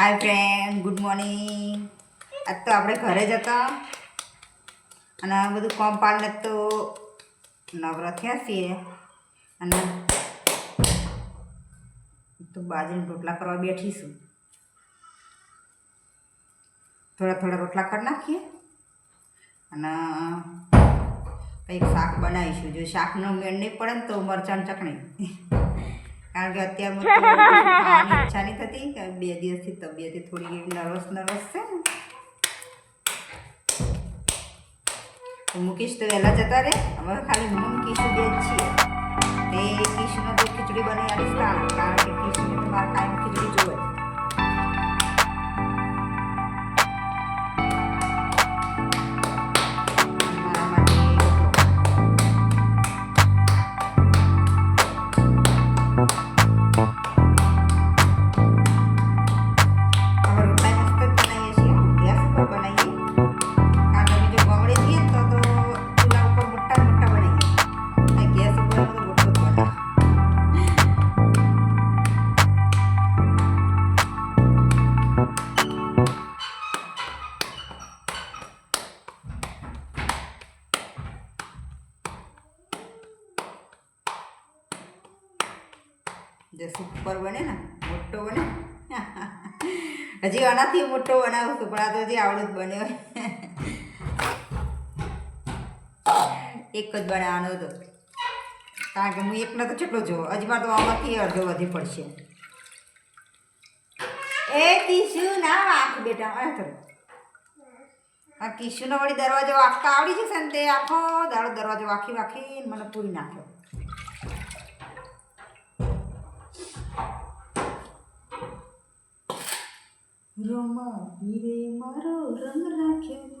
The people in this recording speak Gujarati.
હાય ફ્રેન્ડ ગુડ મોર્નિંગ આજ તો આપણે ઘરે જ હતા. અને બધું કોમ પાડને તો નવરા થયા છીએ. અને તો બાજરીના રોટલા કરવા બેઠીશું થોડા થોડા રોટલા કરી નાખીએ. અને કંઈક શાક બનાવીશું. જો શાકનો મેળ નહીં પડે ને તો મરચાં ચટણી. કારણ કે ઈચ્છા નહીં થતી કે બે દિવસથી તબિયત થોડી એવી નર્વસ નર્વસ છે ને તો મુકેશ તો વહેલા જતા રહે હવે ખાલી હું ને કિશુ બે જ છીએ તે કિશુનો તો ખીચડી બનાવી જે સુપર બને ને, મોટો બને. હજી આનાથી મોટો બનાવું છું પણ આ તો હજી આવડું જ બન્યો. એક જ બનાવવાનો હતો. કારણ કે હું એકને તો કેટલો જોવો, હજી મારે તો આમાંથી અડધો વધી પડશે. એ કિશુ ના વાંક બેટા, આ તો. આ કિશુનો વળી દરવાજો વાંકતા આવડી જશે ને તે આખો દાડો દરવાજો વાંકી વાંખી મને પૂરી નાખ્યો. રોમા હીરે મારો રંગ રાખ્યો